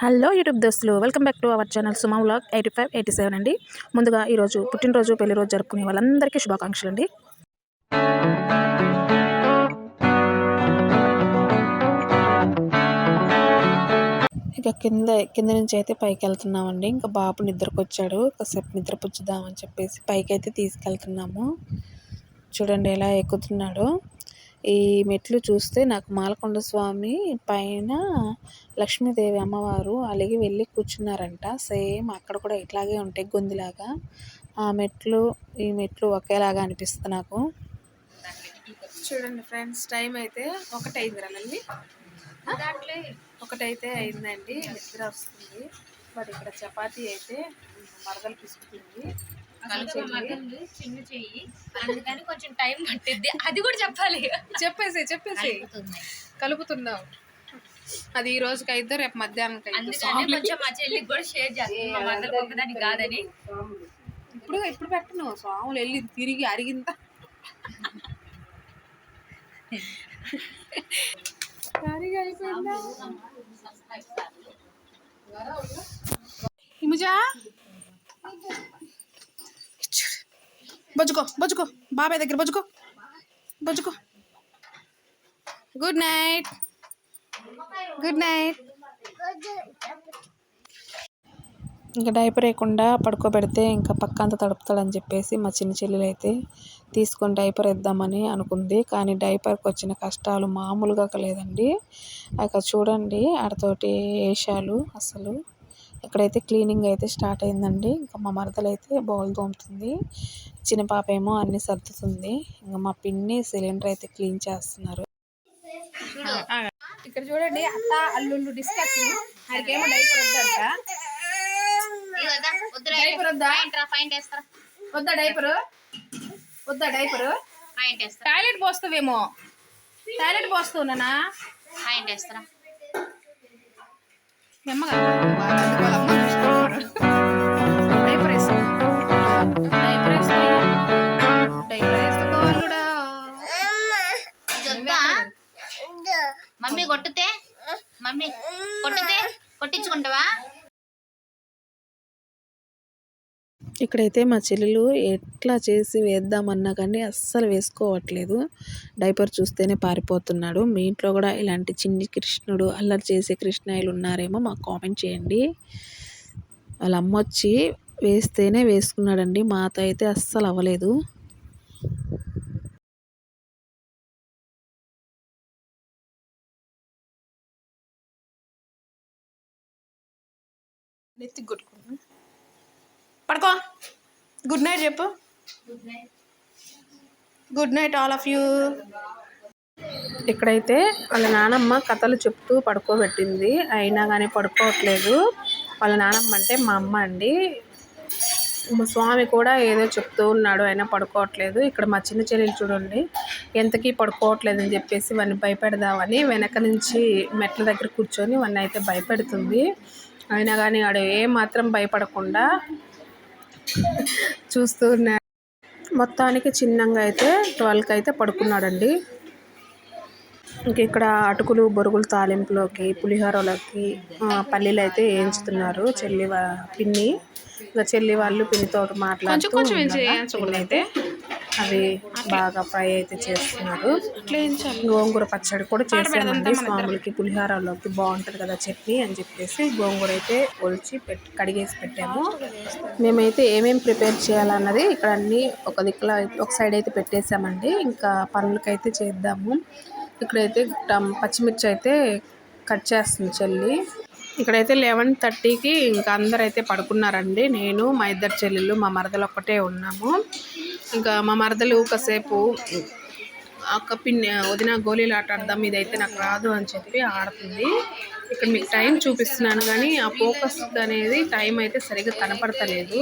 Hello YouTube దోస్తులు welcome back to our channel Suma vlog eighty five eighty seven అండి. ముందుగా ఈరోజు పుట్టినరోజు పెళ్ళి రోజు జరుపుకునే వాళ్ళందరికీ శుభాకాంక్షలు అండి. ఇక కింద కింద నుంచి అయితే పైకి వెళ్తున్నామండి. ఇంకా బాబు నిద్రకు వచ్చాడు కాసేపు నిద్రపుచ్చుదామని చెప్పేసి పైకి అయితే తీసుకెళ్తున్నాము. చూడండి ఎలా ఎక్కుతున్నాడు. ఈ మెట్లు చూస్తే నాకు మాలకొండ స్వామి పైన లక్ష్మీదేవి అమ్మవారు అలిగి వెళ్ళి కూర్చున్నారంట. సేమ్ అక్కడ కూడా ఇట్లాగే ఉంటాయి గొంతులాగా. ఆ మెట్లు ఈ మెట్లు ఒకేలాగా అనిపిస్తుంది నాకు. చూడండి ఫ్రెండ్స్ టైం అయితే ఒకటైంది మళ్ళీ? ఒకటైతే అయిందండి నిద్ర వస్తుంది. మరి ఇక్కడ చపాతీ అయితే మరదలు పిసుకుతుంది. చిన్న చెయ్యి. అందుకని కొంచెం టైం పట్టిద్ది. అది కూడా చెప్పాలి. చెప్పేసి చెప్పేసి కలుపుతున్నాం అది ఈ రోజుకి అయితే రేపు మధ్యాహ్నం అందుకని కొంచెం మా చెల్లికి కూడా షేర్ చేస్తాను. మా మదర్ ఒక్కదానికి కాదని. ఇప్పుడు ఇప్పుడు పెట్టను. స్వాములు వెళ్ళి తిరిగి అరిగింత కరిగి అయిపోయిందా ఇముజా? బొజ్జుకో బొజ్జుకో బాబాయ్ దగ్గర బొజ్జుకో బొజ్జుకో గుడ్ నైట్ గుడ్ నైట్ ఇంకా డైపర్ వేయకుండా పడుకోబెడితే ఇంకా పక్క అంతా తడుపుతాడని చెప్పేసి మా చిన్న చెల్లెలు అయితే తీసుకొని డైపర్ వేద్దామని అనుకుంది. కానీ డైపర్కి వచ్చిన కష్టాలు మామూలుగా లేదండి. అక్కడ చూడండి ఆడతోటి వేషాలు అసలు. ఇక్కడైతే క్లీనింగ్ అయితే స్టార్ట్ అయిందండి. ఇంకా మా మరదలు అయితే బౌల్ తోముతుంది. చిన్న పాప ఏమో అన్ని సర్దుతుంది. ఇంకా మా పిన్ని సిలిండర్ అయితే క్లీన్ చేస్తున్నారు. ఇక్కడ చూడండి అత్త అల్లుళ్ళు డిస్కషన్ ఆయనకేమో డైపర్ వద్దంట. డైపర్ వద్దా? వద్దా డైపర్? వద్దా డైపర్? టాయిలెట్ పోస్తావేమో టాయిలెట్ పోస్తావు నానా మెమ్మగా డైపర్ ఇక్కడైతే మా చెల్లెలు ఎట్లా చేసి వేద్దామన్నా కానీ అస్సలు వేసుకోవట్లేదు. డైపర్ చూస్తేనే పారిపోతున్నాడు. మీ ఇంట్లో కూడా ఇలాంటి చిన్ని కృష్ణుడు అల్లరి చేసే కృష్ణాయిలు ఉన్నారేమో మాకు కామెంట్ చేయండి. వాళ్ళ అమ్మ వచ్చి వేస్తేనే వేసుకున్నాడండి. మాతో అయితే అస్సలు అవ్వలేదు. నెత్తి కొట్టుకున్నాను పడుకో. గుడ్ నైట్ చెప్పు. Good night all of you ఇక్కడైతే వాళ్ళ నానమ్మ కథలు చెప్తూ పడుకోబెట్టింది. అయినా కానీ పడుకోవట్లేదు. వాళ్ళ నానమ్మ అంటే మా అమ్మ అండి. మా స్వామి కూడా ఏదో చెప్తూ ఉన్నాడు అయినా పడుకోవట్లేదు. ఇక్కడ మా చిన్న చెల్లెలు చూడండి. ఎంతకీ పడుకోవట్లేదు అని చెప్పేసి వాడిని భయపెడదామని వెనక నుంచి మెట్ల దగ్గర కూర్చొని వాడిని అయితే భయపెడుతుంది. అయినా కానీ వాడు ఏమాత్రం భయపడకుండా చూస్తూ ఉన్నాడు మొత్తానికి చిన్నంగా అయితే ట్వెల్వ్కి అయితే పడుకున్నాడండి. ఇంక ఇక్కడ అటుకులు బొరుగులు తాలింపులోకి పులిహోరలోకి పల్లీలు అయితే వేయించుతున్నారు చెల్లి పిన్ని. ఇంకా చెల్లి వాళ్ళు పిన్నితో మాట్లాడుతూ అయితే అవి బాగా ఫ్రై అయితే చేస్తున్నారు. గోంగూర పచ్చడి కూడా చేసామండి స్వాములకి పులిహోరలోకి బాగుంటుంది కదా చట్నీ అని చెప్పేసి గోంగూర అయితే ఒలిచి పెట్టి కడిగేసి పెట్టాము. మేమైతే ఏమేమి ప్రిపేర్ చేయాలన్నది ఇక్కడ అన్నీ ఒక దిక్కులో ఒక సైడ్ అయితే పెట్టేసామండి. ఇంకా పనులకైతే చేద్దాము. ఇక్కడైతే పచ్చిమిర్చి అయితే కట్ చేస్తుంది చెల్లి. ఇక్కడైతే లెవెన్ థర్టీకి ఇంకా అందరైతే పడుకున్నారండి. నేను మా ఇద్దరు చెల్లెళ్ళు మా మరదలు ఒక్కటే ఉన్నాము. ఇంకా మా మరదలు కాసేపు అక్క పిన్ని వదిన గోళీలు ఆట ఆడదాం ఇదైతే నాకు రాదు అని చెప్పి ఆడుతుంది. ఇక్కడ మీకు టైం చూపిస్తున్నాను కానీ ఆ ఫోకస్ అనేది టైం అయితే సరిగ్గా కనపడతలేదు.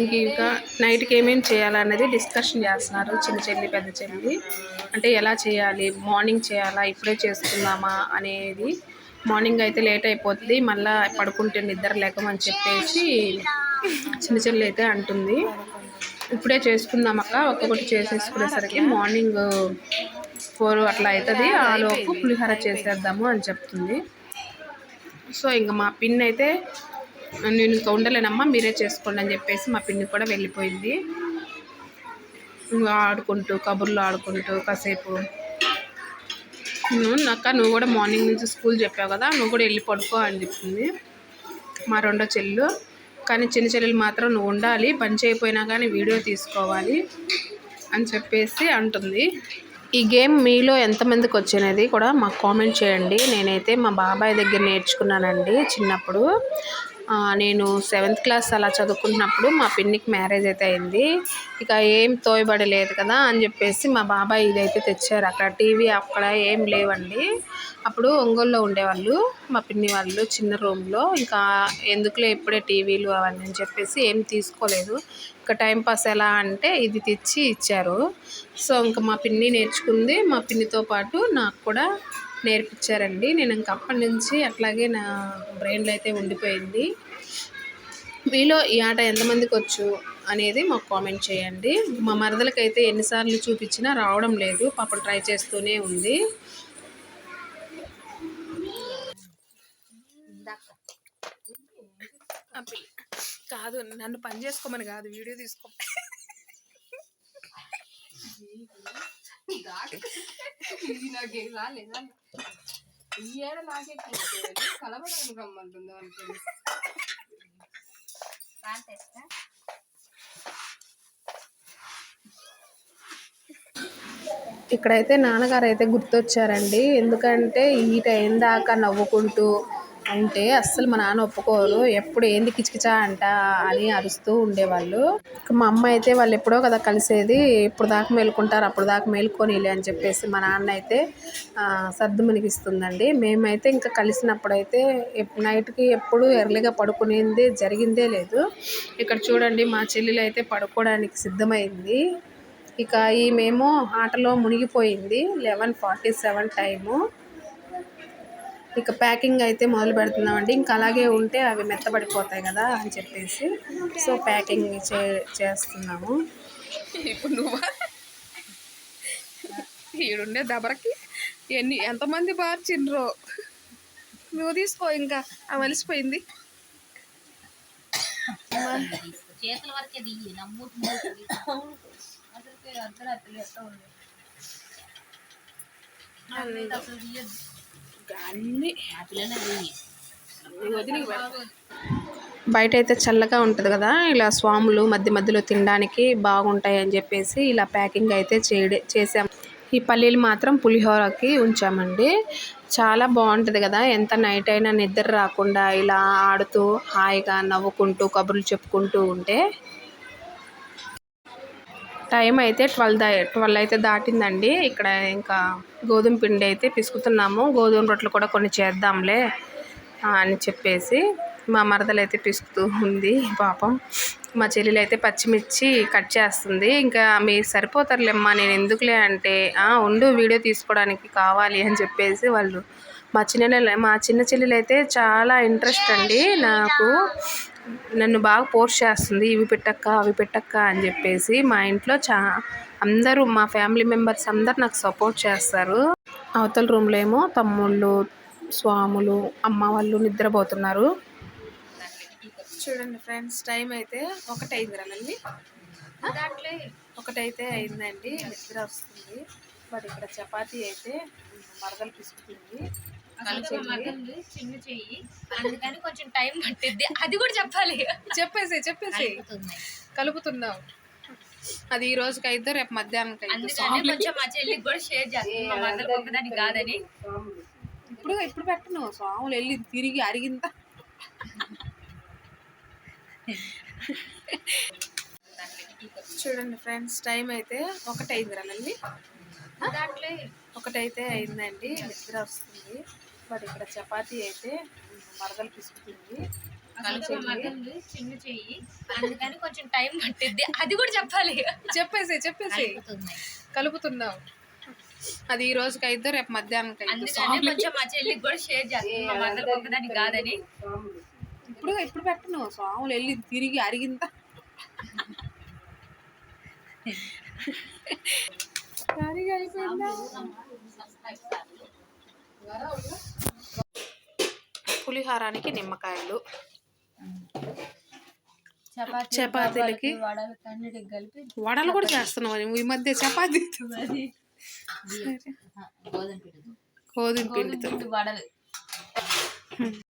ఇంక ఇంకా నైట్కి ఏమేమి చేయాలనేది డిస్కషన్ చేస్తున్నారు చిన్న చెల్లి పెద్ద చెల్లి. అంటే ఎలా చేయాలి? మార్నింగ్ చేయాలా? ఇప్పుడే చేసుకుందామా? అనేది మార్నింగ్ అయితే లేట్ అయిపోతుంది మళ్ళీ పడుకుంటే నిద్ర లేకమని చెప్పేసి చిన్న చెల్లి అయితే అంటుంది. ఇప్పుడే చేసుకుందాం అక్క ఒక్కొక్కటి చేసేసుకునేసరికి మార్నింగ్ ఫోర్ అట్లా అవుతుంది ఆలోపు పులిహోర చేసేద్దాము అని చెప్తుంది. సో ఇంకా మా పిన్ అయితే నేను ఇంకా ఉండలేనమ్మా మీరే చేసుకోండి అని చెప్పేసి మా పిన్ని కూడా వెళ్ళిపోయింది. ఇంకా ఆడుకుంటూ కబుర్లు ఆడుకుంటూ కాసేపు. అక్క నువ్వు కూడా మార్నింగ్ నుంచి స్కూల్ చెప్పావు కదా నువ్వు కూడా వెళ్ళి పడుకో అని చెప్పింది మా రెండో చెల్లు. కానీ చిన్న చెల్లెలు మాత్రం నువ్వు ఉండాలి పని చేయకపోయినా కానీ వీడియో తీసుకోవాలి అని చెప్పేసి అంటుంది. ఈ గేమ్ మీలో ఎంతమందికి వచ్చినది కూడా మాకు కామెంట్ చేయండి. నేనైతే మా బాబాయ్ దగ్గర నేర్చుకున్నానండి చిన్నప్పుడు. నేను సెవెంత్ క్లాస్ అలా చదువుకున్నప్పుడు మా పిన్నికి మ్యారేజ్ అయితే అయింది. ఇక ఏం తోయబడలేదు కదా అని చెప్పేసి మా బాబాయ్ ఇదైతే తెచ్చారు. అక్కడ టీవీ అక్కడ ఏం లేవండి. అప్పుడు ఒంగోలులో ఉండేవాళ్ళు. మా పిన్ని వాళ్ళు చిన్న రూమ్లో. ఇంకా ఎందుకులే ఇప్పుడే టీవీలు అవన్నీ అని చెప్పేసి ఏం తీసుకోలేదు. ఇంకా టైంపాస్ ఎలా అంటే ఇది తెచ్చి ఇచ్చారు. సో ఇంకా మా పిన్ని నేర్చుకుంది. మా పిన్నితో పాటు నాకు కూడా నేర్పించారండి. నేను ఇంక అప్పటి నుంచి అట్లాగే నా బ్రెయిన్లో అయితే ఉండిపోయింది. మీలో ఈ ఆట ఎంతమందికి వచ్చు అనేది మాకు కామెంట్ చేయండి. మా మరదలకైతే ఎన్నిసార్లు చూపించినా రావడం లేదు. పాపం ట్రై చేస్తూనే ఉంది. కాదు నన్ను పని చేసుకోమని కాదు వీడియో తీసుకో. నాకేం రాలేదా ఈ ఏడ నాకే కలవడానికి రమ్మంటుంది అనుకుంది ఇక్కడైతే నాన్నగారు అయితే గుర్తొచ్చారండి. ఎందుకంటే ఈ టైం దాకా నవ్వుకుంటూ ఉంటే అస్సలు మా నాన్న ఒప్పుకోరు. ఎప్పుడు ఏంది కిచకిచా అంట అని అరుస్తూ ఉండేవాళ్ళు. మా అమ్మ అయితే వాళ్ళు ఎప్పుడో కదా కలిసేది ఇప్పుడు దాకా మేలుకుంటారు అప్పుడు దాకా మేలుకోనిలే అని చెప్పేసి మా నాన్న అయితే సర్దు మునిగిస్తుందండి. మేమైతే ఇంకా కలిసినప్పుడైతే నైట్కి ఎప్పుడు ఎర్లీగా పడుకునేది జరిగిందే లేదు. ఇక్కడ చూడండి మా చెల్లెలు అయితే పడుకోవడానికి సిద్ధమైంది. ఇక ఈమెమో ఆటలో మునిగిపోయింది. Eleven forty seven time. ఇక ప్యాకింగ్ అయితే మొదలు పెడుతున్నామండి. ఇంకా అలాగే ఉంటే అవి మెత్తబడిపోతాయి కదా అని చెప్పేసి. సో ప్యాకింగ్ చే చేస్తున్నాము. ఇప్పుడు నువ్వు? ఈడుండే దబరకి ఎన్ని ఎంతమంది బార్చిండ్రో నువ్వు తీసుకో ఇంకా. ఆ వలిసిపోయింది చేతుల వరకే దిగి నమ్ముతు అసలు బయట అయితే చల్లగా ఉంటుంది కదా ఇలా స్వాములు మధ్య మధ్యలో తినడానికి బాగుంటాయి అని చెప్పేసి ఇలా ప్యాకింగ్ అయితే చేయడే చేసాం ఈ పల్లీలు మాత్రం పులిహోరకి ఉంచామండి. చాలా బాగుంటుంది కదా ఎంత నైట్ అయినా నిద్ర రాకుండా ఇలా ఆడుతూ హాయిగా నవ్వుకుంటూ కబుర్లు చెప్పుకుంటూ ఉంటే. టైం అయితే ట్వెల్వ్ దా ట్వెల్వ్ అయితే దాటిందండి. ఇక్కడ ఇంకా గోధుమ పిండి అయితే పిసుకుతున్నాము. గోధుమ రొట్టెలు కూడా కొన్ని చేద్దాంలే అని చెప్పేసి మా మరదలు అయితే పిసుకుతూ ఉంది పాపం. మా చెల్లెలు అయితే పచ్చిమిర్చి కట్ చేస్తుంది. ఇంకా మీరు సరిపోతారులేమ్మా నేను ఎందుకులే అంటే ఉండు వీడియో తీసుకోవడానికి కావాలి అని చెప్పేసి వాళ్ళు మా చిన్న మా చిన్న చెల్లెలు అయితే చాలా ఇంట్రెస్ట్ అండి నాకు. నన్ను బాగా ఫోర్స్ చేస్తుంది ఇవి పెట్టక్క అవి పెట్టక్క అని చెప్పేసి మా ఇంట్లో చా అందరూ మా ఫ్యామిలీ మెంబర్స్ అందరు నాకు సపోర్ట్ చేస్తారు. అవతల రూమ్లో ఏమో తమ్ముళ్ళు స్వాములు అమ్మ వాళ్ళు నిద్రపోతున్నారు. చూడండి ఫ్రెండ్స్ టైం అయితే ఒకటి రండి దాంట్లో ఒకటైతే అయిందండి నిద్ర వస్తుంది. బట్ ఇక్కడ చపాతీ అయితే మరదలు పిసుకుతుంది. చిన్న చెయ్యి. అందుకని కొంచెం టైం పట్టిద్ది. అది కూడా చెప్పాలి. చెప్పేసి చెప్పేసి కలుపుతుంది. కలుపుతున్నాం అది ఈ రోజుకి అయితే రేపు మధ్యాహ్నం అందుకని కొంచెం మా చెల్లికి కూడా షేర్ చేస్తాను. మా మదర్ ఒక్కదానికి కాదని. ఇప్పుడు ఇప్పుడు పెట్టను. స్వాములు వెళ్ళి తిరిగి అరిగింత చూడండి ఫ్రెండ్స్ టైం అయితే ఒకటైంది రండి దాంట్లో ఒకటైతే అయిందండి. నిద్ర వస్తుంది. బట్ ఇక్కడ చపాతీ అయితే మరదలు పిసుకుతుంది. చిన్న చెయ్యి. అందుకని కొంచెం టైం పట్టిద్ది. అది కూడా చెప్పాలి. చెప్పేసి చెప్పేసి కలుపుతుంది. అది ఈ రోజుకి అయితే రేపు మధ్యాహ్నం అందుకని కొంచెం మా చెల్లికి కూడా షేర్ చేస్తాను. మా మదర్ కాదని. ఇప్పుడు ఇప్పుడు పెట్టను. స్వాములు వెళ్ళి తిరిగి అరిగింత కర్రీగా అయిపోయిందా పులిహారానికి నిమ్మకాయలు. చపాతీ చపాతీలకి వడలు అన్నిటికి కలిపి వడలు కూడా చేస్తున్నావు ఈ మధ్య చపాతీ. గోధుమ పిండి గోధుమ పిండితో. పిండి వడలు.